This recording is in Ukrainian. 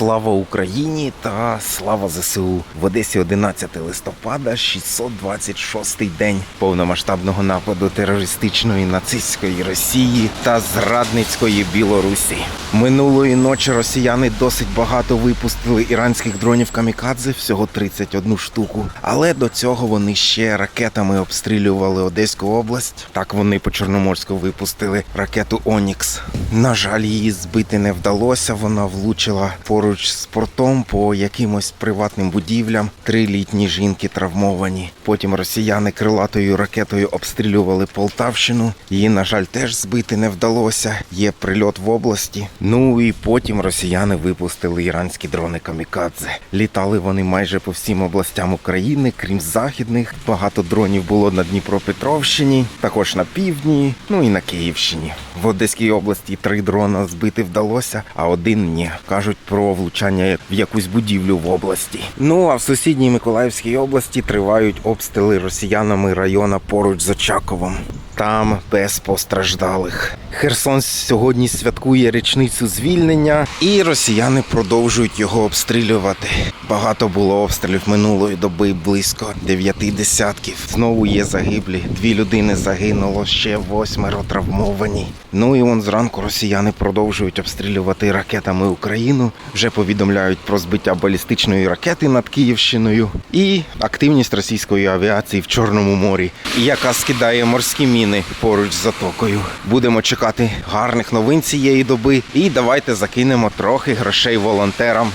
Слава Україні та слава ЗСУ в Одесі 11 листопада, 626-й день повномасштабного нападу терористичної нацистської Росії та зрадницької Білорусі. Минулої ночі росіяни досить багато випустили іранських дронів камікадзе, всього 31 штуку. Але до цього вони ще ракетами обстрілювали Одеську область. Так вони по Чорноморську випустили ракету Онікс. На жаль, її збити не вдалося. Вона влучила поруч з портом по якимось приватним будівлям. Три літні жінки травмовані. Потім росіяни крилатою ракетою обстрілювали Полтавщину. Її, на жаль, теж збити не вдалося. Є прильот в області. Ну і потім росіяни випустили іранські дрони камікадзе. Літали вони майже по всім областям України, крім західних. Багато дронів було на Дніпропетровщині, також на півдні, ну і на Київщині. В Одеській області три дрона збити вдалося, а один ні. Кажуть про влучання в якусь будівлю в області. Ну а в сусідній Миколаївській області тривають обстріли росіянами района поруч з Очаковом. Там без постраждалих. Херсон сьогодні святкує річницю звільнення, і росіяни продовжують його обстрілювати. Багато було обстрілів минулої доби, близько дев'яти десятків. Знову є загиблі. Дві людини загинуло, ще восьмеро травмовані. Ну і вон зранку росіяни продовжують обстрілювати ракетами Україну. Вже повідомляють про збиття балістичної ракети над Київщиною і активність російської авіації в Чорному морі, яка скидає морські міни поруч з затокою. Будемо чекати гарних новин цієї доби. І давайте закинемо трохи грошей волонтерам